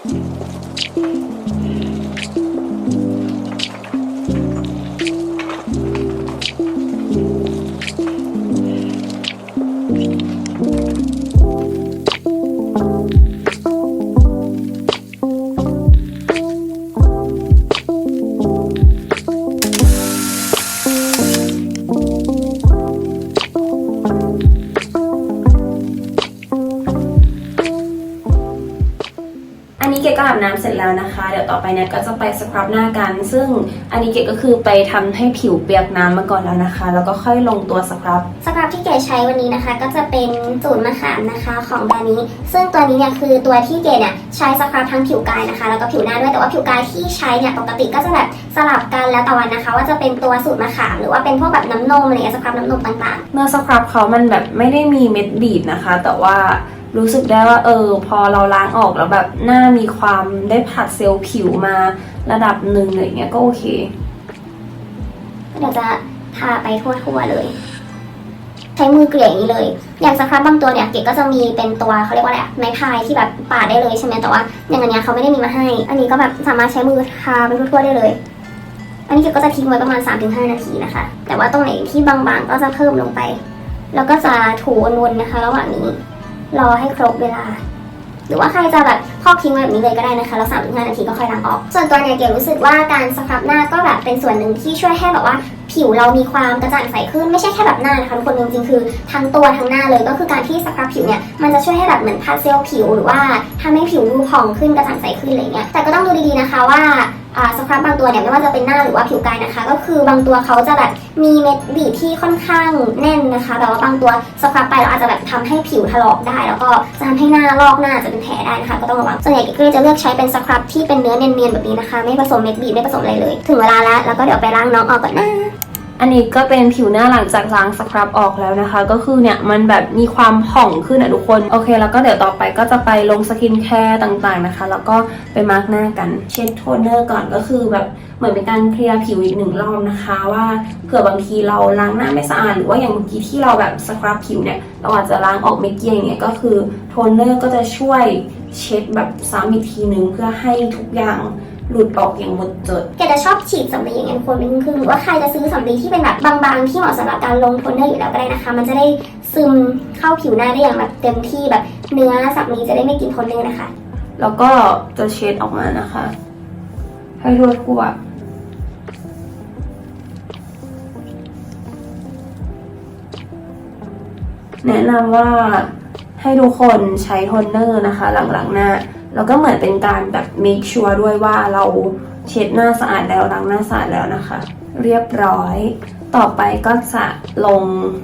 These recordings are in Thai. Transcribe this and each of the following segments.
อั นี้เกดก็อาบน้ำเสร็จแล้วนะคะ เดี๋ยวต่อไปเนี่ยก็จะไปสครับหน้ากัน ซึ่งอันนี้เกดก็คือไปทำให้ผิวเปียกน้ำมาก่อนแล้วนะคะ แล้วก็ค่อยลงตัวสครับ สครับที่เก๋ใช้วันนี้นะคะ ก็จะเป็นสูตรมะขามนะคะของแบรนด์นี้ ซึ่งตัวนี้เนี่ยคือตัวที่เก๋เนี่ยใช้สครับทั้งผิวกายนะคะ แล้วก็ผิวหน้าด้วยแต่ว่าผิวกายที่ใช้เนี่ยปกติก็จะแบบสลับกันแล้วแต่วันนะคะ ว่าจะเป็นตัวสูตรมะขามหรือว่าเป็นพวกแบบน้ำนมอะไรเงี้ยสครับน้ำนมต่างเนื้อสครับเขามันแบบไม่ได้มีเม็ดบีบนะคะ แต่ว่า รู้สึกได้ว่าเออ พอเราล้างออกแล้วแบบหน้ามีความได้ผัดเซลล์ผิวมาระดับหนึ่งอะไรเงี้ยก็โอเคก็เดี๋ยวจะทาไปทั่วๆเลย ใช้มือเกลี่ยอย่างนี้เลย อย่างสครับบางตัวเนี่ยเก๋ก็จะมีเป็นตัวเขาเรียกว่าอะไรไม้พายที่แบบปาดได้เลยใช่ไหมแต่ว่าอย่างอันเนี้ยเขาไม่ได้มีมาให้ อันนี้ก็แบบสามารถใช้มือทาไปทั่วๆได้เลย อันนี้เก๋ก็จะทิ้งไว้ประมาณ 3-5 นาทีนะคะ แต่ว่าตรงไหนที่บางๆก็จะเพิ่มลงไป แล้วก็จะถูวนๆนะคะ ระหว่างนี้ รอให้ครบเวลา หรือว่าใครจะแบบพอกทิ้งไว้แบบนี้เลยก็ได้นะคะ แล้วสามถึงห้านาทีก็ค่อยล้างออก ส่วนตัวเนี่ยเก๋รู้สึกว่าการสครับหน้าก็แบบเป็นส่วนหนึ่งที่ช่วยให้แบบว่าผิวเรามีความกระจ่างใสขึ้นไม่ใช่แค่แบบหน้านะคะทุกคนจริงๆคือทั้งตัวทั้งหน้าเลยก็คือการที่สครับผิวเนี่ยมันจะช่วยให้แบบเหมือนพัดเซลล์ผิวหรือว่าทำให้ผิวดูผ่องขึ้นกระจ่างใสขึ้นอะไรเงี้ยแต่ก็ต้องดูดีๆนะคะว่า สครับบางตัวเนี่ยไม่ว่าจะเป็นหน้าหรือว่าผิวกายนะคะ ก็คือบางตัวเขาจะแบบมีเม็ดบีบที่ค่อนข้างแน่นนะคะแต่ว่าบางตัวสครับไปเราอาจจะแบบทำให้ผิวถลอกได้ แล้วก็จะทำให้หน้าลอกหน้าจะเป็นแผลได้นะคะก็ต้องระวังส่วนใหญ่ก็จะเลือกใช้เป็นสครับที่เป็นเนื้อเนียนๆแบบนี้นะคะ ไม่ผสมเม็ดบีบไม่ผสมอะไรเลย ถึงเวลาแล้วแล้วก็เดี๋ยวไปล้างน้องออกก่อนนะ อันนี้ก็เป็นผิวหน้าหลังจากล้างสครับออกแล้วนะคะ ก็คือเนี่ยมันแบบมีความผ่องขึ้นอะทุกคน โอเค แล้วก็เดี๋ยวต่อไปก็จะไปลงสกินแคร์ต่างๆนะคะ แล้วก็ไปมาร์กหน้ากันเช็ดโทนเนอร์ก่อนก็คือแบบเหมือนเป็นการเคลียร์ผิวอีกหนึ่งรอบนะคะ ว่าเผื่อบางทีเราล้างหน้าไม่สะอาดหรือว่าอย่างเมื่อกี้ที่เราแบบสครับผิวเนี่ยเราอาจจะล้างออกไม่เกลี้ยงเนี่ยก็คือโทนเนอร์ก็จะช่วยเช็ดแบบซ้ำอีกทีนึงเพื่อให้ทุกอย่าง หลุดออกอย่างหมดจด แกจะชอบฉีดสำลีอย่างเงี้ยทุกคนเป็นครึ่งๆหรือว่าใครจะซื้อสำลีที่เป็นแบบบางๆ ที่เหมาะสำหรับการลงโทนเนอร์อยู่แล้วก็ได้นะคะ มันจะได้ซึมเข้าผิวหน้าได้อย่างแบบเต็มที่แบบเนื้อสำลีจะได้ไม่กินโทนเนอร์นะคะ แล้วก็จะเช็ดออกมานะคะ ให้ทั่วทั่วแนะนำว่าให้ทุกคนใช้โทนเนอร์นะคะ หลังๆหน้า แล้วก็เหมือนเป็นการแบบ make sure ด้วยว่าเราเช็ดหน้าสะอาดแล้วล้างหน้าสะอาดแล้วนะคะ เรียบร้อย ต่อไปก็จะลง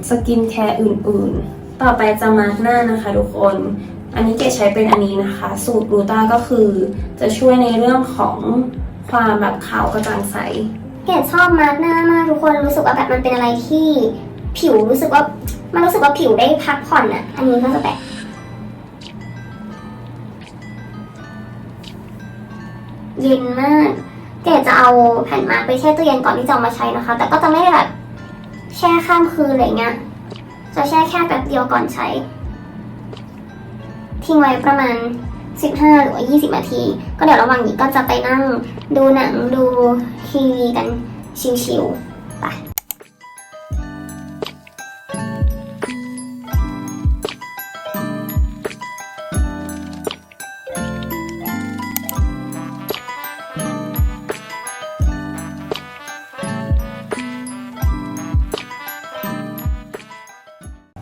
สกินแคร์อื่นๆ ต่อไปจะมาร์กหน้านะคะทุกคน อันนี้เกดใช้เป็นอันนี้นะคะ สูตรกลูต้าก็คือจะช่วยในเรื่องของความแบบขาวกระจ่างใส เกดชอบมาร์กหน้ามากทุกคนรู้สึกว่าแบบมันเป็นอะไรที่ผิวรู้สึกว่ามันรู้สึกว่าผิวได้พักผ่อนอะ อันนี้ก็จะแบบ เย็นมากเกดจะเอาแผ่นมาไปแช่ตู้เย็นก่อนที่จะเอามาใช้นะคะ แต่ก็จะไม่ได้แบบแช่ข้ามคืนอะไรเงี้ย จะแช่แค่แป๊บเดียวก่อนใช้ ทิ้งไว้ประมาณ 15 หรือว่า 20 นาที ก็เดี๋ยวระหว่างนี้ก็จะไปนั่งดูหนังดูทีวีกันชิวๆ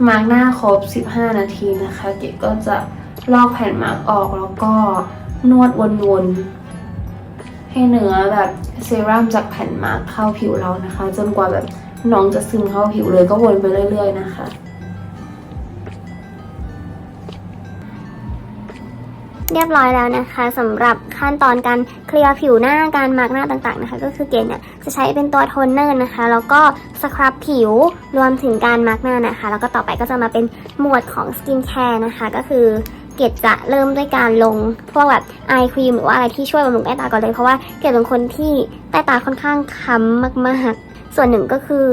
มาร์กหน้าครบ 15 นาทีนะคะ เก๋ก็จะลอกแผ่นมาร์กออกแล้วก็นวดวนๆ ให้เนื้อแบบเซรั่มจากแผ่นมาร์กเข้าผิวเรานะคะ จนกว่าแบบน้องจะซึมเข้าผิวเลยก็วนไปเรื่อย ๆ นะคะ เรียบร้อยแล้วนะคะสำหรับขั้นตอนการเคลียร์ผิวหน้าการมาร์กหน้าต่างๆนะคะ ก็คือเกณฑ์เนี่ยจะใช้เป็นตัวโทนเนอร์นะคะ แล้วก็สครับผิวรวมถึงการมาร์กหน้านะคะ แล้วก็ต่อไปก็จะมาเป็นหมวดของสกินแคร์นะคะก็คือเกดจะเริ่มด้วยการลงพวกแบบไอครีมหรือว่าอะไรที่ช่วยบำรุงใต้ตาก่อนเลย เพราะว่าเกดเป็นคนที่ใต้ตาค่อนข้างค้ำมากๆ ส่วนหนึ่งก็คือ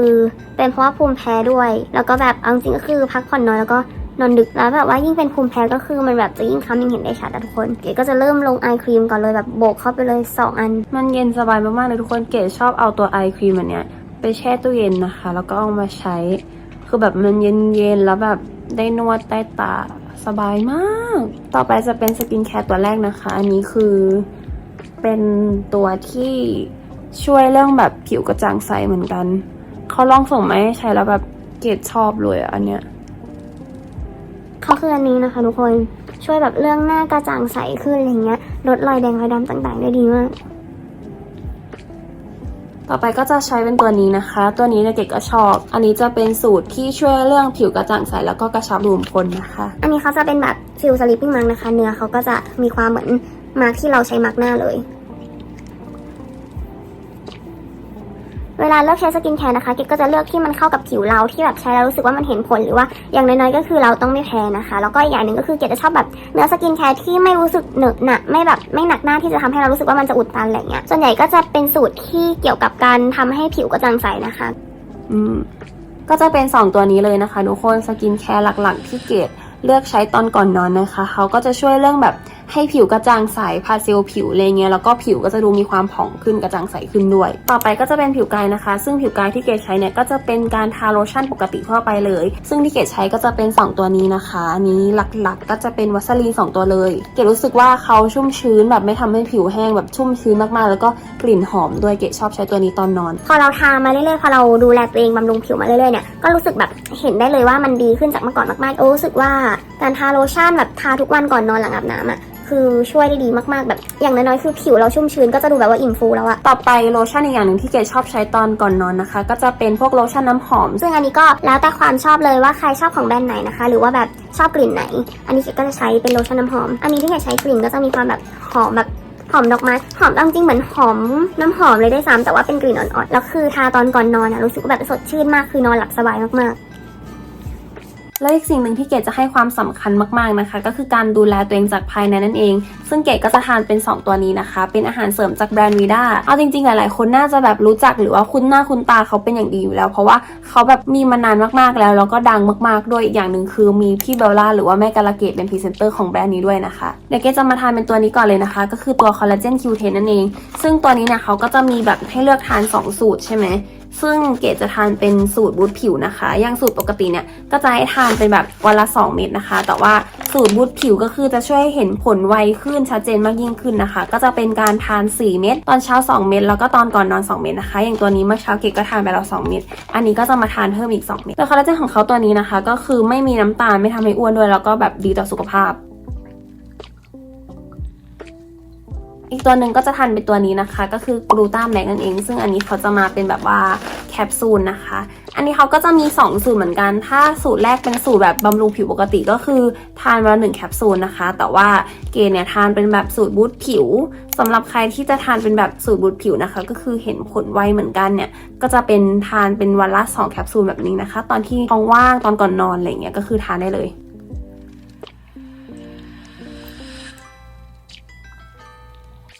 เป็นเพราะว่าภูมิแพ้ด้วย แล้วก็แบบเอาจริงๆก็คือพักผ่อนน้อยแล้วก็ นอนดึกแล้วแบบว่ายิ่งเป็นภูมิแพ้ก็คือมันแบบจะยิ่งค้ำยิ่งเห็นได้ชัดอะทุกคนเก๋ก็จะเริ่มลงไอครีมก่อนเลยแบบโบกเข้าไปเลยสองอัน มันเย็นสบายมากๆเลยทุกคนเก๋ชอบเอาตัวไอครีมอันเนี้ยไปแช่ตู้เย็นนะคะ แล้วก็เอามาใช้ คือแบบมันเย็นๆแล้วแบบได้นวดใต้ตาสบายมาก ต่อไปจะเป็นสกินแคร์ตัวแรกนะคะ อันนี้คือเป็นตัวที่ช่วยเรื่องแบบผิวกระจ่างใสเหมือนกัน เขาลองส่งมาให้ใช้แล้วแบบเกดชอบเลยอันเนี้ย เขาคืออันนี้นะคะทุกคนช่วยแบบเรื่องหน้ากระจ่างใสขึ้นอะไรเงี้ยลดรอยแดงรอยดำต่างๆ ได้ดีมาก ต่อไปก็จะใช้เป็นตัวนี้นะคะ ตัวนี้เนี่ยเกดก็ชอบ อันนี้จะเป็นสูตรที่ช่วยเรื่องผิวกระจ่างใสแล้วก็กระชับรูขุมขนนะคะ อันนี้เขาจะเป็นแบบฟิลสลิปปิ้งมาร์กนะคะ เนื้อเขาก็จะมีความเหมือนมาร์กที่เราใช้มาร์กหน้าเลย เวลาเลือกใช้สกินแคร์นะคะเกดก็จะเลือกที่มันเข้ากับผิวเราที่แบบใช้แล้วรู้สึกว่ามันเห็นผลหรือว่าอย่างน้อยๆก็คือเราต้องไม่แพ้นะคะ แล้วก็อีกอย่างหนึ่งก็คือเกดจะชอบแบบเนื้อสกินแคร์ที่ไม่รู้สึกเหนอะหนะไม่แบบไม่หนักหน้าที่จะทำให้เรารู้สึกว่ามันจะอุดตันอะไรเงี้ยส่วนใหญ่ก็จะเป็นสูตรที่เกี่ยวกับการทำให้ผิวกระจ่างใสนะคะ อืมก็จะเป็น 2 ตัวนี้เลยนะคะทุกคนสกินแคร์หลักๆที่เกดเลือกใช้ตอนก่อนนอนนะคะเขาก็จะช่วยเรื่องแบบ ให้ผิวกระจ่างใสพาเซลผิวอะไรเงี้ยแล้วก็ผิวก็จะดูมีความผ่องขึ้นกระจ่างใสขึ้นด้วย ต่อไปก็จะเป็นผิวกายนะคะ ซึ่งผิวกายที่เกดใช้เนี่ยก็จะเป็นการทาโลชั่นปกติทั่วไปเลย ซึ่งที่เกดใช้ก็จะเป็น 2 ตัวนี้นะคะ อันนี้หลักๆ ก็จะเป็นวัสลีนสองตัวเลย เกดรู้สึกว่าเขาชุ่มชื้นแบบไม่ทำให้ผิวแห้งแบบชุ่มชื้นมากๆ แล้วก็กลิ่นหอมด้วยเกดชอบใช้ตัวนี้ตอนนอน พอเราทามาเรื่อยๆพอเราดูแลตัวเองบำรุงผิวมาเรื่อยๆเนี่ยก็รู้สึกแบบเห็นได้เลยว่ามันดีขึ้นจากเมื่อก่อนมากๆโอ้รู้สึกว่าการทาโลชั่นแบบทาทุกวันก่อนนอนหลังอาบน้ำอะคือช่วยได้ดีมากๆแบบอย่างน้อยๆคือผิวเราชุ่มชื้นก็จะดูแบบว่าอิ่มฟูแล้วอะต่อไปโลชั่นอีกอย่างหนึ่งที่เกดชอบใช้ตอนก่อนนอนนะคะ ก็จะเป็นพวกโลชั่นน้ำหอม ซึ่งอันนี้ก็แล้วแต่ความชอบเลยว่าใครชอบของแบรนด์ไหนนะคะ หรือว่าแบบชอบกลิ่นไหน อันนี้เกดก็จะใช้เป็นโลชั่นน้ำหอม อันนี้ที่เกดใช้กลิ่นก็จะมีความแบบหอมแบบหอมดอกไม้หอมเอาจริงๆเหมือนหอมน้ำหอมเลยได้วยซ้ำแต่ว่าเป็นกลิ่นอ่อนๆแล้วคือทาตอนก่อนนอนอะรู้สึกว่าแบบสดชื่นมากคือนอนหลับสบายมากๆ และอีกสิ่งหนึ่งที่เกดจะให้ความสำคัญมากๆนะคะ ก็คือการดูแลตัวเองจากภายในนั่นเอง ซึ่งเกดก็จะทานเป็น 2 ตัวนี้นะคะ เป็นอาหารเสริมจากแบรนด์วีด้าเอาจริงๆ หลายๆ คนน่าจะแบบรู้จักหรือว่าคุ้นหน้าคุ้นตาเขาเป็นอย่างดีอยู่แล้ว เพราะว่าเขาแบบมีมานานมากๆแล้วแล้วก็ดังมากๆด้วยอีกอย่างหนึ่งคือมีพี่เบลล่าหรือว่าแม่กาลเกตเป็นพรีเซนเตอร์ของแบรนด์นี้ด้วยนะคะเดี๋ยวเกดจะมาทานเป็นตัวนี้ก่อนเลยนะคะ ก็คือตัวคอลลาเจนคิวเทนนั่นเองซึ่งตัวนี้เนี่ยเขาก็จะมีแบบให้เลือกทาน 2 สูตรใช่ไหม ซึ่งเกดจะทานเป็นสูตรบูทผิวนะคะ อย่างสูตรปกติเนี่ยก็จะให้ทานเป็นแบบวันละ 2 เม็ดนะคะ แต่ว่าสูตรบูทผิวก็คือจะช่วยให้เห็นผลไวขึ้นชัดเจนมากยิ่งขึ้นนะคะ ก็จะเป็นการทาน 4 เม็ดตอนเช้า 2 เม็ดแล้วก็ตอนก่อนนอน 2 เม็ดนะคะ อย่างตัวนี้เมื่อเช้าเกดก็ทานไปแล้ว2เม็ดอันนี้ก็จะมาทานเพิ่มอีก 2 เม็ดแต่คอลลาเจนของเขาตัวนี้นะคะ ก็คือไม่มีน้ำตาลไม่ทำให้อ้วนด้วยแล้วก็แบบดีต่อสุขภาพ อีกตัวหนึ่งก็จะทานเป็นตัวนี้นะคะ ก็คือกลูตาแมกนั่นเอง ซึ่งอันนี้เขาจะมาเป็นแบบว่าแคปซูลนะคะ อันนี้เขาก็จะมี 2 สูตรเหมือนกัน ถ้าสูตรแรกเป็นสูตรแบบบำรุงผิวปกติก็คือทานวันละหนึ่งแคปซูลนะคะ แต่ว่าเกณฑ์เนี่ยทานเป็นแบบสูตรบูทผิวสำหรับใครที่จะทานเป็นแบบสูตรบูทผิวนะคะ ก็คือเห็นผลไวเหมือนกันเนี่ย ก็จะเป็นทานเป็นวันละ2แคปซูลแบบนี้นะคะ ตอนที่ท้องว่างตอนก่อนนอนอะไรเงี้ยก็คือทานได้เลย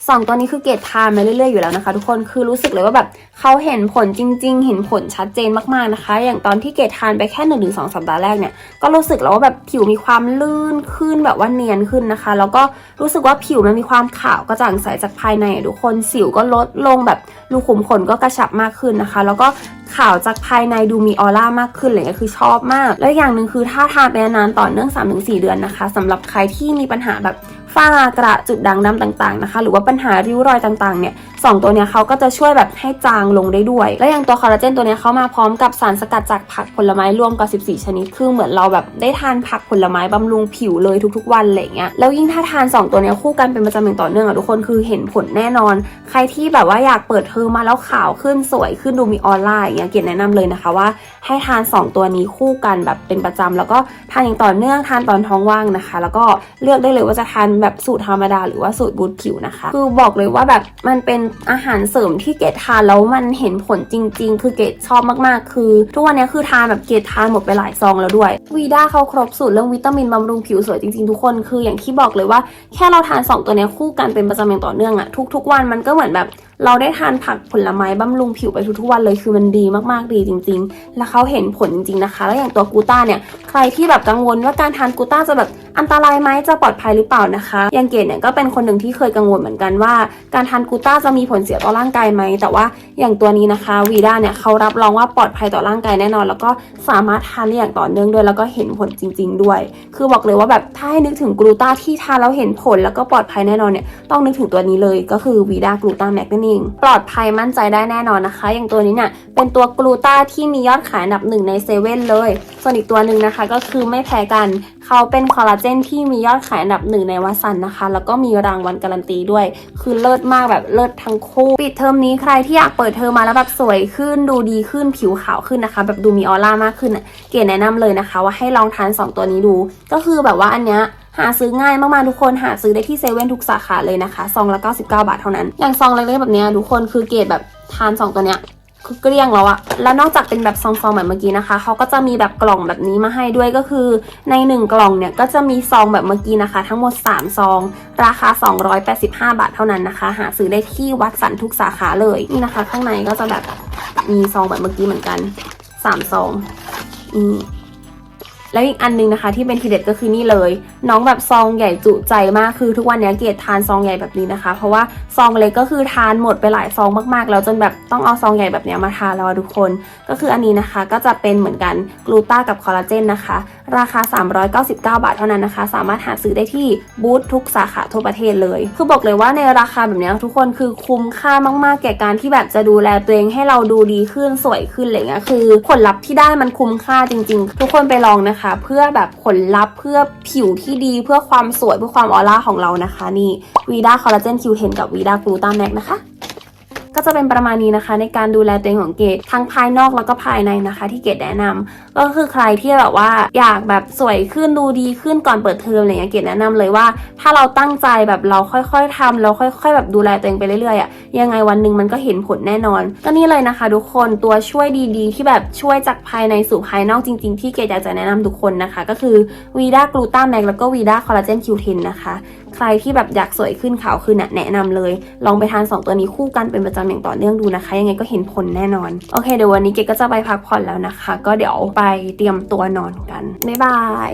สองตัวนี้คือเกรดทานมาเรื่อยๆอยู่แล้วนะคะ ทุกคนคือรู้สึกเลยว่าแบบเขาเห็นผลจริง ๆ เห็นผลชัดเจนมากๆนะคะ อย่างตอนที่เกรดทานไปแค่หนึ่งถึงสองสัปดาห์แรกเนี่ยก็รู้สึกแล้วว่าแบบผิวมีความลื่นขึ้นแบบว่าเนียนขึ้นนะคะ แล้วก็รู้สึกว่าผิวมันมีความขาวกระจ่างใสจากภายในอะทุกคนสิวก็ลดลงแบบรูขุมขนก็กระชับมากขึ้นนะคะ แล้วก็ขาวจากภายในดูมีออร่ามากขึ้นเลยคือชอบมาก แล้วอย่างหนึ่งคือถ้าทานไปนานต่อเนื่อง 3-4 เดือนนะคะสำหรับใครที่มีปัญหาแบบ ฝ้ากระจุดด่างดำต่างๆนะคะ หรือว่าปัญหาริ้วรอยต่างๆเนี่ยสองตัวเนี้ยเขาก็จะช่วยแบบให้จางลงได้ด้วย และอย่างตัวคอลลาเจนตัวเนี้ยเขามาพร้อมกับสารสกัดจากผักผลไม้รวมกว่า 14 ชนิด คือเหมือนเราแบบได้ทานผักผลไม้บำรุงผิวเลยทุกๆ วันอะไรเงี้ย แล้วยิ่งถ้าทาน 2 ตัวเนี้ยคู่กันเป็นประจำอย่างต่อเนื่องอะทุกคนคือเห็นผลแน่นอน ใครที่แบบว่าอยากเปิดเทอมมาแล้วขาวขึ้นสวยขึ้นดูมีออร่าอย่างเงี้ยเกดแนะนำเลยนะคะว่า ให้ทาน 2 ตัวนี้คู่กันแบบเป็นประจำแล้วก็ทานอย่างต่อเนื่องทานตอนท้องว่างนะคะ แล้วก็เลือกได้เลยว่าจะทานแบบสูตรธรรมดาหรือว่าสูตรบูทผิวนะคะ คือบอกเลยว่าแบบมันเป็นอาหารเสริมที่เกดทานแล้วมันเห็นผลจริง ๆ คือเกดชอบมากๆ คือทุกวันนี้คือทานแบบเกดทานหมดไปหลายซองแล้วด้วยวีด้าเขาครบสูตรเรื่องวิตามินบำรุงผิวสวยจริงๆทุกคนคืออย่างที่บอกเลยว่าแค่เราทานสองตัวนี้คู่กันเป็นประจำอย่างต่อเนื่องอะทุกๆ วันมันก็เหมือนแบบเราได้ทานผักผลไม้บำรุงผิวไปทุกๆวันเลยคือมันดีมากๆดีจริง ๆ แล้วเขาเห็นผลจริงๆนะคะ แล้วอย่างตัวกูต้าเนี่ย ใครที่แบบกังวลว่าการทานกูต้าจะแบบอันตรายไหมจะปลอดภัยหรือเปล่านะคะย่างเกดเนี่ยก็เป็นคนหนึ่งที่เคยกังวลเหมือนกันว่า การทานกูต้าจะมีผลเสียต่อร่างกายไหม แต่ว่าอย่างตัวนี้นะคะวีด้าเนี่ยเขารับรองว่าปลอดภัยต่อร่างกายแน่นอน แล้วก็สามารถทานได้อย่างต่อเนื่องด้วย แล้วก็เห็นผลจริง ๆ ด้วย คือบอกเลยว่าแบบถ้าให้นึกถึงกูต้าที่ทานแล้วเห็นผลแล้วก็ปลอดภัยแน่นอนเนี่ยต้องนึกถึงตัวนี้เลยก็คือวีด้ากลูต้าแมกนั่นเองปลอดภัยมั่นใจได้แน่นอนนะคะ อย่างตัวนี้เนี่ยเป็นตัวกลูต้าที่มียอดขายอันดับหนึ่งในเซเว่นเลย ส่วนอีกตัวหนึ่งนะคะก็คือไม่แพ้กัน เขาเป็นคอลลาเจนที่มียอดขายอันดับหนึ่งในวัสันนะคะ แล้วก็มีรางวัลการันตีด้วย คือเลิศมากแบบเลิศทั้งคู่ ปิดเทอมนี้ใครที่อยากเปิดเทอมมาแล้วแบบสวยขึ้นดูดีขึ้นผิวขาวขึ้นนะคะ แบบดูมีออร่ามากขึ้นเก๋แนะนำเลยนะคะ ว่าให้ลองทาน 2 ตัวนี้ดู ก็คือแบบว่าอันเนี้ยหาซื้อง่ายมากๆทุกคนหาซื้อได้ที่เซเว่นทุกสาขาเลยนะคะซองละ99 บาทเท่านั้น อย่างซองเล็กๆแบบเนี้ยทุกคนคือเกรดแบบทาน 2 ตัวเนี้ย คือเกลี้ยงแล้วอะแล้วนอกจากเป็นแบบซองๆแบบเมื่อกี้นะคะ เขาก็จะมีแบบกล่องแบบนี้มาให้ด้วยก็คือ ใน 1 กล่องเนี่ยก็จะมีซองแบบเมื่อกี้นะคะ ทั้งหมด 3 ซอง ราคา 285 บาทเท่านั้นนะคะ หาซื้อได้ที่วัดสันทุกสาขาเลยนี่นะคะ ข้างในก็จะแบบมีซองแบบเมื่อกี้เหมือนกัน3ซองนี่ แล้วอีกอันนึงนะคะที่เป็นทีเด็ดก็คือนี่เลย น้องแบบซองใหญ่จุใจมากคือทุกวันนี้เกลียดทานซองใหญ่แบบนี้นะคะ เพราะว่าซองเล็กก็คือทานหมดไปหลายซองมากๆ แล้วจนแบบต้องเอาซองใหญ่แบบนี้มาทานแล้วทุกคน ก็คืออันนี้นะคะก็จะเป็นเหมือนกันกลูต้ากับคอลลาเจนนะคะราคา 399 บาทเท่านั้นนะคะ สามารถหาซื้อได้ที่บูธทุกสาขาทั่วประเทศเลย คือบอกเลยว่าในราคาแบบนี้ทุกคนคือคุ้มค่ามากๆ แก่การที่แบบจะดูแลตัวเองให้เราดูดีขึ้นสวยขึ้นอะไรเงี้ยคือผลลัพธ์ที่ได้มันคุ้มค่าจริง ๆ ทุกคนไปลองนะคะ เพื่อแบบผลลัพธ์เพื่อผิวที่ดีเพื่อความสวยเพื่อความออร่าของเรานะคะ นี่วีด้าคอลลาเจนคิวเทนกับวีด้ากลูตาแม็กนะคะ ก็จะเป็นประมาณนี้นะคะ ในการดูแลตัวเองของเกดทั้งภายนอกแล้วก็ภายในนะคะ ที่เกดแนะนำก็คือใครที่แบบว่าอยากแบบสวยขึ้นดูดีขึ้นก่อนเปิดเทอมอะไรเงี้ยเกดแนะนำเลยว่า ถ้าเราตั้งใจแบบเราค่อยๆทำเราค่อย ๆ แบบดูแลตัวเองไปเรื่อยๆอะยังไงวันหนึ่งมันก็เห็นผลแน่นอน ก็นี่เลยนะคะ ทุกคนตัวช่วยดีๆ ที่แบบช่วยจากภายในสู่ภายนอกจริง ๆ ที่เกดอยากจะแนะนำทุกคนนะคะ ก็คือวีด้ากลูต้าแมกแล้วก็วีด้าคอลลาเจนคิวเทนนะคะ ใครที่แบบอยากสวยขึ้นขาวขึ้นน่ะแนะนำเลย ลองไปทาน 2 ตัวนี้คู่กันเป็นประจำอย่างต่อเนื่องดูนะคะ ยังไงก็เห็นผลแน่นอน โอเคเดี๋ยววันนี้เกดก็จะไปพักผ่อนแล้วนะคะ ก็เดี๋ยวไปเตรียมตัวนอนกันบ๊ายบาย